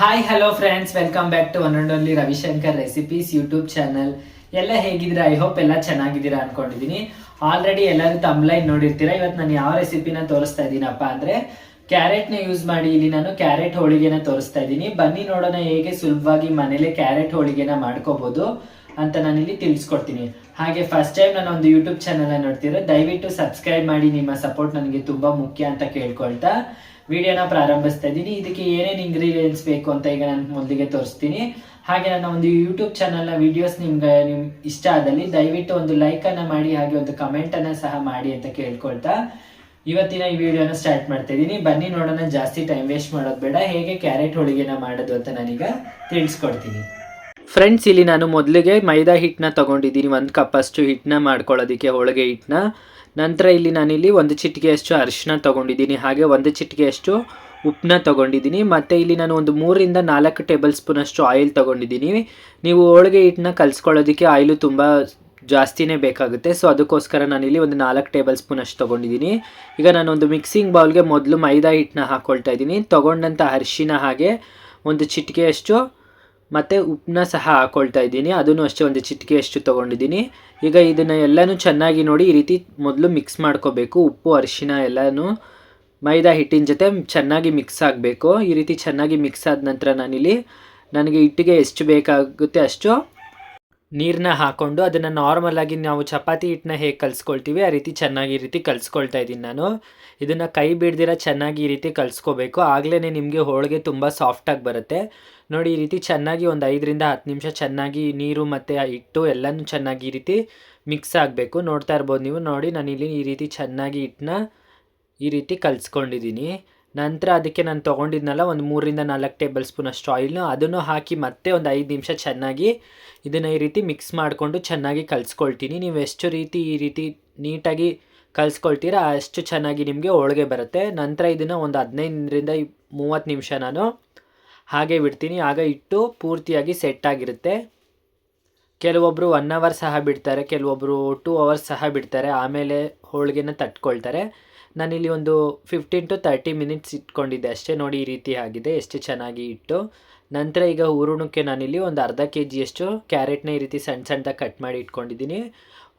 Hi hello friends welcome back to one and only Ravishankar recipes YouTube channel ಎಲ್ಲ ಹೇಗಿದ್ದೀರಾ? I hope ಎಲ್ಲ ಚೆನ್ನಾಗಿದ್ದೀರಾ ಅನ್ಕೊಂಡಿದೀನಿ. ಆಲ್ರೆಡಿ ಎಲ್ಲರೂ ತಮ್ಲೈನ್ ನೋಡಿರ್ತೀರಾ? ಇವತ್ತು ನಾನು ಯಾವ ರೆಸಿಪಿನ ತೋರಿಸ್ತಾ ಇದ್ದೀನಪ್ಪ ಅಂದ್ರೆ ಕ್ಯಾರೆಟ್ನ ಯೂಸ್ ಮಾಡಿ ಇಲ್ಲಿ ನಾನು ಕ್ಯಾರೆಟ್ ಹೋಳಿಗೆನ ತೋರಿಸ್ತಾ ಇದ್ದೀನಿ. ಬನ್ನಿ ನೋಡೋಣ ಹೇಗೆ ಸುಲಭವಾಗಿ ಮನೇಲೆ ಕ್ಯಾರೆಟ್ ಹೋಳಿಗೆನ ಮಾಡ್ಕೋಬಹುದು ಅಂತ ನಾನು ಇಲ್ಲಿ ತಿಳಿಸ್ಕೊಡ್ತೀನಿ. ಹಾಗೆ ಫಸ್ಟ್ ಟೈಮ್ ನಾನು ಒಂದು ಯೂಟ್ಯೂಬ್ ಚಾನಲ್ ನೋಡ್ತಿದ್ರೆ ದಯವಿಟ್ಟು ಸಬ್ಸ್ಕ್ರೈಬ್ ಮಾಡಿ, ನಿಮ್ಮ ಸಪೋರ್ಟ್ ನನಗೆ ತುಂಬಾ ಮುಖ್ಯ ಅಂತ ಕೇಳ್ಕೊಳ್ತಾ ವಿಡಿಯೋನ ಪ್ರಾರಂಭಿಸ್ತಾ ಇದ್ದೀನಿ. ಇದಕ್ಕೆ ಏನೇನು ಇಂಗ್ರೀಡಿಯೆಂಟ್ಸ್ ಬೇಕು ಅಂತ ಈಗ ನಾನು ಮೊದಲಿಗೆ ತೋರಿಸ್ತೀನಿ. ಹಾಗೆ ನನ್ನ ಒಂದು ಯೂಟ್ಯೂಬ್ ಚಾನಲ್ನ ವಿಡಿಯೋಸ್ ನಿಮ್ಗೆ ನಿಮ್ ಇಷ್ಟ ಆದಲ್ಲಿ ದಯವಿಟ್ಟು ಒಂದು ಲೈಕ್ ಅನ್ನ ಮಾಡಿ, ಹಾಗೆ ಒಂದು ಕಮೆಂಟ್ ಅನ್ನ ಸಹ ಮಾಡಿ ಅಂತ ಕೇಳ್ಕೊಳ್ತಾ ಇವತ್ತಿನ ಈ ವಿಡಿಯೋನ ಸ್ಟಾರ್ಟ್ ಮಾಡ್ತಾ ಇದ್ದೀನಿ. ಬನ್ನಿ ನೋಡೋಣ ಜಾಸ್ತಿ ಟೈಮ್ ವೇಸ್ಟ್ ಮಾಡೋದು ಬೇಡ. ಹೇಗೆ ಕ್ಯಾರೆಟ್ ಹೋಳಿಗೆನ ಮಾಡೋದು ಅಂತ ನಾನೀಗ ತಿಳಿಸ್ಕೊಡ್ತೀನಿ. ಫ್ರೆಂಡ್ಸ್ ಇಲ್ಲಿ ನಾನು ಮೊದಲಿಗೆ ಮೈದಾ ಹಿಟ್ಟನ್ನ ತಗೊಂಡಿದ್ದೀನಿ. ಒಂದು ಕಪ್ಪಷ್ಟು ಹಿಟ್ಟನ್ನ ಮಾಡ್ಕೊಳ್ಳೋದಕ್ಕೆ ಹೋಳಿಗೆ ಹಿಟ್ಟನ್ನ ನಂತರ ಇಲ್ಲಿ ನಾನಿಲ್ಲಿ ಒಂದು ಚಿಟಿಕೆಯಷ್ಟು ಅರಿಶಿನ ತೊಗೊಂಡಿದ್ದೀನಿ. ಹಾಗೆ ಒಂದು ಚಿಟಿಕೆಯಷ್ಟು ಉಪ್ಪನ್ನ ತಗೊಂಡಿದ್ದೀನಿ. ಮತ್ತು ಇಲ್ಲಿ ನಾನು ಒಂದು ಮೂರರಿಂದ ನಾಲ್ಕು ಟೇಬಲ್ ಸ್ಪೂನಷ್ಟು ಆಯಿಲ್ ತಗೊಂಡಿದ್ದೀನಿ. ನೀವು ಹೋಳಿಗೆ ಹಿಟ್ಟನ್ನ ಕಲಿಸ್ಕೊಳ್ಳೋದಕ್ಕೆ ಆಯಿಲು ತುಂಬ ಜಾಸ್ತಿನೇ ಬೇಕಾಗುತ್ತೆ. ಸೊ ಅದಕ್ಕೋಸ್ಕರ ನಾನಿಲ್ಲಿ ಒಂದು ನಾಲ್ಕು ಟೇಬಲ್ ಸ್ಪೂನ್ ಅಷ್ಟು ತೊಗೊಂಡಿದ್ದೀನಿ. ಈಗ ನಾನು ಒಂದು ಮಿಕ್ಸಿಂಗ್ ಬೌಲ್ಗೆ ಮೊದಲು ಮೈದಾ ಹಿಟ್ಟನ್ನ ಹಾಕ್ಕೊಳ್ತಾ ಇದ್ದೀನಿ. ತೊಗೊಂಡಂಥ ಅರಿಶಿನ ಹಾಗೆ ಒಂದು ಚಿಟಿಕೆಯಷ್ಟು ಮತ್ತು ಉಪ್ಪನ್ನ ಸಹ ಹಾಕ್ಕೊಳ್ತಾ ಇದ್ದೀನಿ. ಅದನ್ನು ಅಷ್ಟೇ ಒಂದು ಚಿಟಿಕೆಯಷ್ಟು ತೊಗೊಂಡಿದ್ದೀನಿ. ಈಗ ಇದನ್ನು ಎಲ್ಲನೂ ಚೆನ್ನಾಗಿ ನೋಡಿ ಈ ರೀತಿ ಮೊದಲು ಮಿಕ್ಸ್ ಮಾಡ್ಕೋಬೇಕು. ಉಪ್ಪು ಅರಿಶಿನ ಎಲ್ಲನೂ ಮೈದಾ ಹಿಟ್ಟಿನ ಜೊತೆ ಚೆನ್ನಾಗಿ ಮಿಕ್ಸ್ ಆಗಬೇಕು. ಈ ರೀತಿ ಚೆನ್ನಾಗಿ ಮಿಕ್ಸ್ ಆದ ನಂತರ ನಾನಿಲ್ಲಿ ನನಗೆ ಹಿಟ್ಟಿಗೆ ಎಷ್ಟು ಬೇಕಾಗುತ್ತೆ ಅಷ್ಟು ನೀರನ್ನ ಹಾಕ್ಕೊಂಡು ಅದನ್ನು ನಾರ್ಮಲ್ ಆಗಿ ನಾವು ಚಪಾತಿ ಹಿಟ್ಟನ್ನ ಹೇಗೆ ಕಲಿಸ್ಕೊಳ್ತೀವಿ, ಆ ರೀತಿ ಚೆನ್ನಾಗಿ ಈ ರೀತಿ ಕಲಿಸ್ಕೊಳ್ತಾ ಇದ್ದೀನಿ ನಾನು. ಇದನ್ನು ಕೈ ಬಿಡ್ದಿರ ಚೆನ್ನಾಗಿ ಈ ರೀತಿ ಕಲಿಸ್ಕೋಬೇಕು. ಆಗಲೇ ನಿಮಗೆ ಹೋಳಿಗೆ ತುಂಬ ಸಾಫ್ಟಾಗಿ ಬರುತ್ತೆ. ನೋಡಿ, ಈ ರೀತಿ ಚೆನ್ನಾಗಿ ಒಂದು ಐದರಿಂದ ಹತ್ತು ನಿಮಿಷ ಚೆನ್ನಾಗಿ ನೀರು ಮತ್ತು ಹಿಟ್ಟು ಎಲ್ಲನೂ ಚೆನ್ನಾಗಿ ಈ ರೀತಿ ಮಿಕ್ಸ್ ಆಗಬೇಕು. ನೋಡ್ತಾ ಇರ್ಬೋದು ನೀವು. ನೋಡಿ ನಾನು ಇಲ್ಲಿ ಈ ರೀತಿ ಚೆನ್ನಾಗಿ ಹಿಟ್ಟನ್ನ ಈ ರೀತಿ ಕಲಿಸ್ಕೊಂಡಿದ್ದೀನಿ. ನಂತರ ಅದಕ್ಕೆ ನಾನು ತೊಗೊಂಡಿದ್ನಲ್ಲ ಒಂದು ಮೂರಿಂದ ನಾಲ್ಕು ಟೇಬಲ್ ಸ್ಪೂನ್ ಅಷ್ಟು ಆಯಿಲ್ನು ಅದನ್ನು ಹಾಕಿ ಮತ್ತೆ ಒಂದು ಐದು ನಿಮಿಷ ಚೆನ್ನಾಗಿ ಇದನ್ನು ಈ ರೀತಿ ಮಿಕ್ಸ್ ಮಾಡಿಕೊಂಡು ಚೆನ್ನಾಗಿ ಕಲಿಸ್ಕೊಳ್ತೀನಿ. ನೀವು ಎಷ್ಟು ರೀತಿ ಈ ರೀತಿ ನೀಟಾಗಿ ಕಲಿಸ್ಕೊಳ್ತೀರಾ ಅಷ್ಟು ಚೆನ್ನಾಗಿ ನಿಮಗೆ ಹೋಳಿಗೆ ಬರುತ್ತೆ. ನಂತರ ಇದನ್ನು ಒಂದು ಹದಿನೈದರಿಂದ ಮೂವತ್ತು ನಿಮಿಷ ನಾನು ಹಾಗೆ ಬಿಡ್ತೀನಿ. ಆಗ ಇಟ್ಟು ಪೂರ್ತಿಯಾಗಿ ಸೆಟ್ ಆಗಿರುತ್ತೆ. ಕೆಲವೊಬ್ಬರು ಒನ್ ಅವರ್ ಸಹ ಬಿಡ್ತಾರೆ ಕೆಲವೊಬ್ಬರು ಟೂ ಅವರ್ಸ್ ಸಹ ಬಿಡ್ತಾರೆ, ಆಮೇಲೆ ಹೋಳಿಗೆನ ತಟ್ಕೊಳ್ತಾರೆ. ನಾನಿಲ್ಲಿ ಒಂದು ಫಿಫ್ಟೀನ್ ಟು ತರ್ಟಿ ಮಿನಿಟ್ಸ್ ಇಟ್ಕೊಂಡಿದ್ದೆ. ಅಷ್ಟೇ ನೋಡಿ ಈ ರೀತಿ ಆಗಿದೆ, ಎಷ್ಟು ಚೆನ್ನಾಗಿ ಇಟ್ಟು. ನಂತರ ಈಗ ಹೂರಣಕ್ಕೆ ನಾನಿಲ್ಲಿ ಒಂದು ಅರ್ಧ ಕೆ ಜಿಯಷ್ಟು ಕ್ಯಾರೆಟ್ನ ಈ ರೀತಿ ಸಣ್ಣ ಸಣ್ಣದಾಗಿ ಕಟ್ ಮಾಡಿ ಇಟ್ಕೊಂಡಿದ್ದೀನಿ.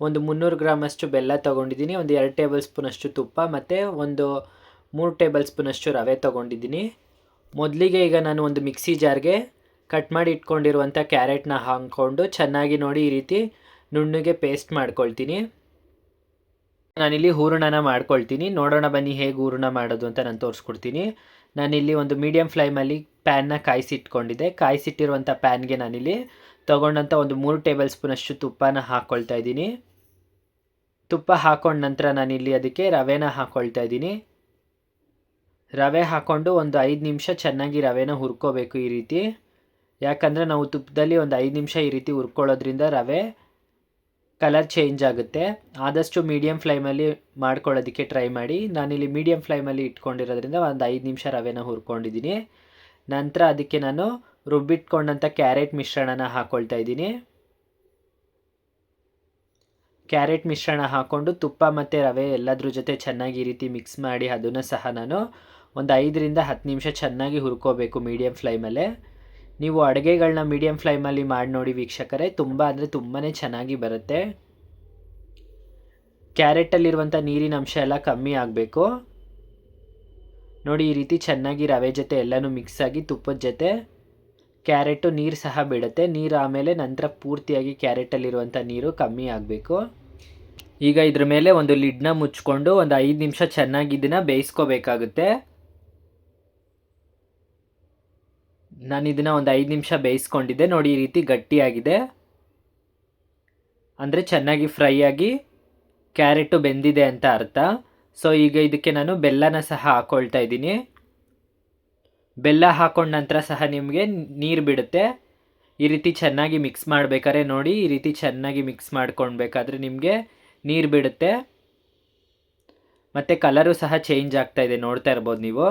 ಒಂದು ಮುನ್ನೂರು ಗ್ರಾಮಷ್ಟು ಬೆಲ್ಲ ತೊಗೊಂಡಿದ್ದೀನಿ, ಒಂದು ಎರಡು ಟೇಬಲ್ ಸ್ಪೂನಷ್ಟು ತುಪ್ಪ ಮತ್ತು ಒಂದು ಮೂರು ಟೇಬಲ್ ಸ್ಪೂನಷ್ಟು ರವೆ ತೊಗೊಂಡಿದ್ದೀನಿ. ಮೊದಲಿಗೆ ಈಗ ನಾನು ಒಂದು ಮಿಕ್ಸಿ ಜಾರ್ಗೆ ಕಟ್ ಮಾಡಿ ಇಟ್ಕೊಂಡಿರುವಂಥ ಕ್ಯಾರೆಟ್ನ ಹಾಕ್ಕೊಂಡು ಚೆನ್ನಾಗಿ ನೋಡಿ ಈ ರೀತಿ ನುಣ್ಣಗೆ ಪೇಸ್ಟ್ ಮಾಡ್ಕೊಳ್ತೀನಿ. ನಾನಿಲ್ಲಿ ಹೂರಣನ ಮಾಡ್ಕೊಳ್ತೀನಿ. ನೋಡೋಣ ಬನ್ನಿ ಹೇಗೆ ಹೂರಣ ಮಾಡೋದು ಅಂತ ನಾನು ತೋರಿಸ್ಕೊಡ್ತೀನಿ. ನಾನಿಲ್ಲಿ ಒಂದು ಮೀಡಿಯಮ್ ಫ್ಲೇಮಲ್ಲಿ ಪ್ಯಾನ್ನ ಕಾಯಿಸಿಟ್ಕೊಂಡಿದ್ದೆ. ಕಾಯಿಸಿಟ್ಟಿರುವಂಥ ಪ್ಯಾನ್ಗೆ ನಾನಿಲ್ಲಿ ತೊಗೊಂಡಂಥ ಒಂದು ಮೂರು ಟೇಬಲ್ ಸ್ಪೂನಷ್ಟು ತುಪ್ಪನ ಹಾಕ್ಕೊಳ್ತಾ ಇದ್ದೀನಿ. ತುಪ್ಪ ಹಾಕೊಂಡ ನಂತರ ನಾನಿಲ್ಲಿ ಅದಕ್ಕೆ ರವೆನ ಹಾಕ್ಕೊಳ್ತಾ ಇದ್ದೀನಿ. ರವೆ ಹಾಕ್ಕೊಂಡು ಒಂದು ಐದು ನಿಮಿಷ ಚೆನ್ನಾಗಿ ರವೆನ ಹುರ್ಕೋಬೇಕು ಈ ರೀತಿ. ಯಾಕಂದರೆ ನಾವು ತುಪ್ಪದಲ್ಲಿ ಒಂದು ಐದು ನಿಮಿಷ ಈ ರೀತಿ ಹುರ್ಕೊಳ್ಳೋದ್ರಿಂದ ರವೆ ಕಲರ್ ಚೇಂಜ್ ಆಗುತ್ತೆ. ಆದಷ್ಟು ಮೀಡಿಯಮ್ ಫ್ಲೇಮಲ್ಲಿ ಮಾಡ್ಕೊಳ್ಳೋದಕ್ಕೆ ಟ್ರೈ ಮಾಡಿ. ನಾನಿಲ್ಲಿ ಮೀಡಿಯಮ್ ಫ್ಲೇಮಲ್ಲಿ ಇಟ್ಕೊಂಡಿರೋದ್ರಿಂದ ಒಂದು ಐದು ನಿಮಿಷ ರವೆನ ಹುರ್ಕೊಂಡಿದ್ದೀನಿ. ನಂತರ ಅದಕ್ಕೆ ನಾನು ರುಬ್ಬಿಟ್ಕೊಂಡಂಥ ಕ್ಯಾರೆಟ್ ಮಿಶ್ರಣನ ಹಾಕ್ಕೊಳ್ತಾ ಇದ್ದೀನಿ. ಕ್ಯಾರೆಟ್ ಮಿಶ್ರಣ ಹಾಕ್ಕೊಂಡು ತುಪ್ಪ ಮತ್ತು ರವೆ ಎಲ್ಲದ್ರ ಜೊತೆ ಚೆನ್ನಾಗಿ ಈ ರೀತಿ ಮಿಕ್ಸ್ ಮಾಡಿ, ಅದನ್ನು ಸಹ ನಾನು ಒಂದು ಐದರಿಂದ ಹತ್ತು ನಿಮಿಷ ಚೆನ್ನಾಗಿ ಹುರ್ಕೋಬೇಕು ಮೀಡಿಯಮ್ ಫ್ಲೇಮಲ್ಲೇ ನೀವು ಅಡುಗೆಗಳನ್ನ ಮೀಡಿಯಂ ಫ್ಲೇಮಲ್ಲಿ ಮಾಡಿ ನೋಡಿ ವೀಕ್ಷಕರೇ, ತುಂಬ ಅಂದರೆ ತುಂಬಾ ಚೆನ್ನಾಗಿ ಬರುತ್ತೆ. ಕ್ಯಾರೆಟಲ್ಲಿರುವಂಥ ನೀರಿನ ಅಂಶ ಎಲ್ಲ ಕಮ್ಮಿ ಆಗಬೇಕು. ನೋಡಿ, ಈ ರೀತಿ ಚೆನ್ನಾಗಿ ರವೆ ಜೊತೆ ಎಲ್ಲನೂ ಮಿಕ್ಸ್ ಆಗಿ ತುಪ್ಪದ ಜೊತೆ ಕ್ಯಾರೆಟು ನೀರು ಸಹ ಬಿಡುತ್ತೆ. ನೀರು ಆಮೇಲೆ ನಂತರ ಪೂರ್ತಿಯಾಗಿ ಕ್ಯಾರೆಟಲ್ಲಿರುವಂಥ ನೀರು ಕಮ್ಮಿ ಆಗಬೇಕು. ಈಗ ಇದ್ರ ಮೇಲೆ ಒಂದು ಲಿಡ್ನ ಮುಚ್ಕೊಂಡು ಒಂದು ಐದು ನಿಮಿಷ ಚೆನ್ನಾಗಿ ಇದನ್ನು ಬೇಯಿಸ್ಕೋಬೇಕಾಗುತ್ತೆ. ನಾನು ಇದನ್ನು ಒಂದು ಐದು ನಿಮಿಷ ಬೇಯಿಸ್ಕೊಂಡಿದ್ದೆ. ನೋಡಿ, ಈ ರೀತಿ ಗಟ್ಟಿಯಾಗಿದೆ. ಅಂದರೆ ಚೆನ್ನಾಗಿ ಫ್ರೈ ಆಗಿ ಕ್ಯಾರೆಟು ಬೆಂದಿದೆ ಅಂತ ಅರ್ಥ. ಸೊ ಈಗ ಇದಕ್ಕೆ ನಾನು ಬೆಲ್ಲನ ಸಹ ಹಾಕ್ಕೊಳ್ತಾ ಇದ್ದೀನಿ. ಬೆಲ್ಲ ಹಾಕೊಂಡ ನಂತರ ಸಹ ನಿಮಗೆ ನೀರು ಬಿಡುತ್ತೆ. ಈ ರೀತಿ ಚೆನ್ನಾಗಿ ಮಿಕ್ಸ್ ಮಾಡಬೇಕಾದ್ರೆ ನೋಡಿ, ಈ ರೀತಿ ಚೆನ್ನಾಗಿ ಮಿಕ್ಸ್ ಮಾಡ್ಕೊಳ್ಬೇಕಾದ್ರೆ ನಿಮಗೆ ನೀರು ಬಿಡುತ್ತೆ. ಮತ್ತು ಕಲರು ಸಹ ಚೇಂಜ್ ಆಗ್ತಾ ಇದೆ, ನೋಡ್ತಾ ಇರ್ಬೋದು ನೀವು.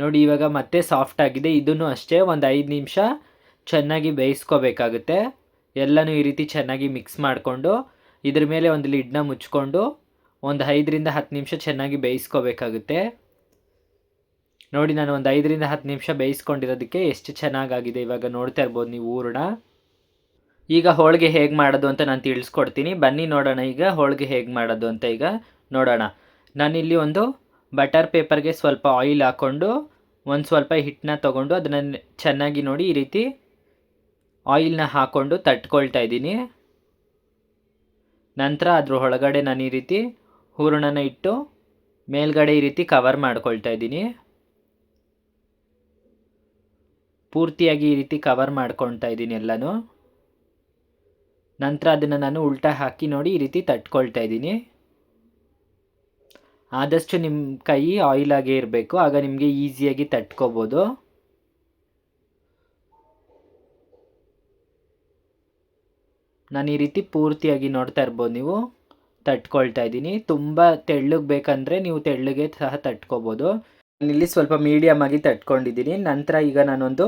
ನೋಡಿ, ಇವಾಗ ಮತ್ತೆ ಸಾಫ್ಟ್ ಆಗಿದೆ. ಇದನ್ನು ಅಷ್ಟೇ ಒಂದು ಐದು ನಿಮಿಷ ಚೆನ್ನಾಗಿ ಬೇಯಿಸ್ಕೋಬೇಕಾಗುತ್ತೆ. ಎಲ್ಲನೂ ಈ ರೀತಿ ಚೆನ್ನಾಗಿ ಮಿಕ್ಸ್ ಮಾಡಿಕೊಂಡು, ಇದ್ರ ಮೇಲೆ ಒಂದು ಲಿಡ್ನ ಮುಚ್ಕೊಂಡು, ಒಂದು ಐದರಿಂದ ಹತ್ತು ನಿಮಿಷ ಚೆನ್ನಾಗಿ ಬೇಯಿಸ್ಕೋಬೇಕಾಗುತ್ತೆ. ನೋಡಿ, ನಾನು ಒಂದು ಐದರಿಂದ ಹತ್ತು ನಿಮಿಷ ಬೇಯಿಸ್ಕೊಂಡಿರೋದಕ್ಕೆ ಎಷ್ಟು ಚೆನ್ನಾಗಾಗಿದೆ. ಇವಾಗ ನೋಡ್ತಾ ಇರ್ಬೋದು ನೀವು ಊರಣ ಈಗ ಹೋಳಿಗೆ ಹೇಗೆ ಮಾಡೋದು ಅಂತ ನಾನು ತಿಳಿಸ್ಕೊಡ್ತೀನಿ. ಬನ್ನಿ ನೋಡೋಣ ಈಗ ಹೋಳಿಗೆ ಹೇಗೆ ಮಾಡೋದು ಅಂತ ಈಗ ನೋಡೋಣ. ನಾನಿಲ್ಲಿ ಒಂದು ಬಟರ್ ಪೇಪರ್ಗೆ ಸ್ವಲ್ಪ ಆಯಿಲ್ ಹಾಕ್ಕೊಂಡು ಒಂದು ಸ್ವಲ್ಪ ಹಿಟ್ಟನ್ನ ತೊಗೊಂಡು ಅದನ್ನು ಚೆನ್ನಾಗಿ ನೋಡಿ ಈ ರೀತಿ ಆಯಿಲ್ನ ಹಾಕ್ಕೊಂಡು ತಟ್ಕೊಳ್ತಾ ಇದ್ದೀನಿ. ನಂತರ ಅದ್ರ ಒಳಗಡೆ ನಾನು ಈ ರೀತಿ ಹೂರಣನ ಇಟ್ಟು ಮೇಲ್ಗಡೆ ಈ ರೀತಿ ಕವರ್ ಮಾಡ್ಕೊಳ್ತಾ ಇದ್ದೀನಿ. ಪೂರ್ತಿಯಾಗಿ ಈ ರೀತಿ ಕವರ್ ಮಾಡ್ಕೊಳ್ತಾ ಇದ್ದೀನಿ ಎಲ್ಲನೂ. ನಂತರ ಅದನ್ನು ನಾನು ಉಲ್ಟಾ ಹಾಕಿ ನೋಡಿ ಈ ರೀತಿ ತಟ್ಕೊಳ್ತಾ ಇದ್ದೀನಿ. ಆದಷ್ಟು ನಿಮ್ಮ ಕೈ ಆಯಿಲ್ ಆಗೇ ಇರಬೇಕು. ಆಗ ನಿಮಗೆ ಈಸಿಯಾಗಿ ತಟ್ಕೋಬೋದು. ನಾನು ಈ ರೀತಿ ಪೂರ್ತಿಯಾಗಿ ನೋಡ್ತಾ ಇರ್ಬೋದು ನೀವು. ತಟ್ಕೊಳ್ತಾ ಇದ್ದೀನಿ. ತುಂಬ ತೆಳ್ಳಗೆ ಬೇಕಂದರೆ ನೀವು ತೆಳ್ಳಗೆ ಸಹ ತಟ್ಕೋಬೋದು. ಇಲ್ಲಿ ಸ್ವಲ್ಪ ಮೀಡಿಯಮ್ ಆಗಿ ತಟ್ಕೊಂಡಿದ್ದೀನಿ. ನಂತರ ಈಗ ನಾನೊಂದು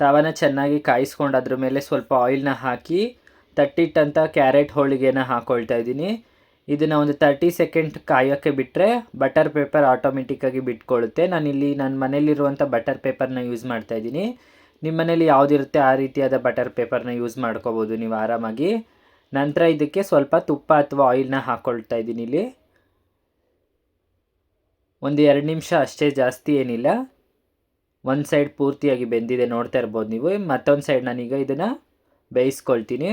ತವನ ಚೆನ್ನಾಗಿ ಕಾಯಿಸ್ಕೊಂಡು ಅದ್ರ ಮೇಲೆ ಸ್ವಲ್ಪ ಆಯಿಲ್ನ ಹಾಕಿ ತಟ್ಟಿಟ್ಟಂಥ ಕ್ಯಾರೆಟ್ ಹೋಳಿಗೆನ ಹಾಕ್ಕೊಳ್ತಾ ಇದ್ದೀನಿ. ಇದನ್ನು ಒಂದು ತರ್ಟಿ ಸೆಕೆಂಡ್ ಕಾಯೋಕ್ಕೆ ಬಿಟ್ಟರೆ ಬಟರ್ ಪೇಪರ್ ಆಟೋಮೆಟಿಕ್ಕಾಗಿ ಬಿಟ್ಕೊಳ್ಳುತ್ತೆ ನಾನಿಲ್ಲಿ ನನ್ನ ಮನೇಲಿರುವಂಥ ಬಟರ್ ಪೇಪರ್ನ ಯೂಸ್ ಮಾಡ್ತಾ ಇದ್ದೀನಿ. ನಿಮ್ಮ ಮನೇಲಿ ಯಾವುದಿರುತ್ತೆ ಆ ರೀತಿಯಾದ ಬಟರ್ ಪೇಪರ್ನ ಯೂಸ್ ಮಾಡ್ಕೋಬೋದು ನೀವು ಆರಾಮಾಗಿ. ನಂತರ ಇದಕ್ಕೆ ಸ್ವಲ್ಪ ತುಪ್ಪ ಅಥವಾ ಆಯಿಲ್ನ ಹಾಕ್ಕೊಳ್ತಾ ಇದ್ದೀನಿ ಇಲ್ಲಿ. ಒಂದು ಎರಡು ನಿಮಿಷ ಅಷ್ಟೇ ಜಾಸ್ತಿ ಏನಿಲ್ಲ. ಒಂದು ಸೈಡ್ ಪೂರ್ತಿಯಾಗಿ ಬೆಂದಿದೆ ನೋಡ್ತಾ ಇರ್ಬೋದು ನೀವು. ಮತ್ತೊಂದು ಸೈಡ್ ನಾನೀಗ ಇದನ್ನು ಬೇಯಿಸ್ಕೊಳ್ತೀನಿ.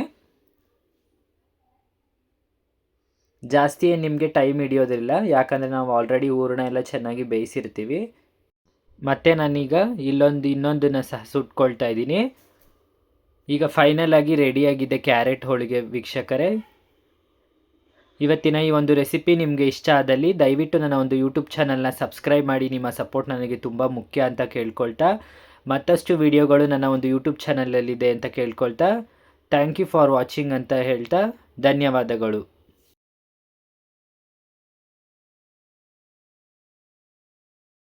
ಜಾಸ್ತಿ ನಿಮಗೆ ಟೈಮ್ ಹಿಡಿಯೋದಿಲ್ಲ. ಯಾಕಂದರೆ ನಾವು ಆಲ್ರೆಡಿ ಹೂರಣ ಎಲ್ಲ ಚೆನ್ನಾಗಿ ಬೇಯಿಸಿರ್ತೀವಿ. ಮತ್ತು ನಾನೀಗ ಇಲ್ಲೊಂದು, ಇನ್ನೊಂದನ್ನು ಸಹ ಸುಟ್ಕೊಳ್ತಾ ಇದ್ದೀನಿ. ಈಗ ಫೈನಲ್ ಆಗಿ ರೆಡಿಯಾಗಿದೆ ಕ್ಯಾರೆಟ್ ಹೋಳಿಗೆ ವೀಕ್ಷಕರೇ. ಇವತ್ತಿನ ಈ ಒಂದು ರೆಸಿಪಿ ನಿಮಗೆ ಇಷ್ಟ ಆದಲ್ಲಿ ದಯವಿಟ್ಟು ನನ್ನ ಒಂದು ಯೂಟ್ಯೂಬ್ ಚಾನಲ್ನ ಸಬ್ಸ್ಕ್ರೈಬ್ ಮಾಡಿ. ನಿಮ್ಮ ಸಪೋರ್ಟ್ ನನಗೆ ತುಂಬ ಮುಖ್ಯ ಅಂತ ಕೇಳ್ಕೊಳ್ತಾ. ಮತ್ತಷ್ಟು ವಿಡಿಯೋಗಳು ನನ್ನ ಒಂದು ಯೂಟ್ಯೂಬ್ ಚಾನಲಲ್ಲಿದೆ ಅಂತ ಕೇಳ್ಕೊಳ್ತಾ. ಥ್ಯಾಂಕ್ ಯು ಫಾರ್ ವಾಚಿಂಗ್ ಅಂತ ಹೇಳ್ತಾ. ಧನ್ಯವಾದಗಳು.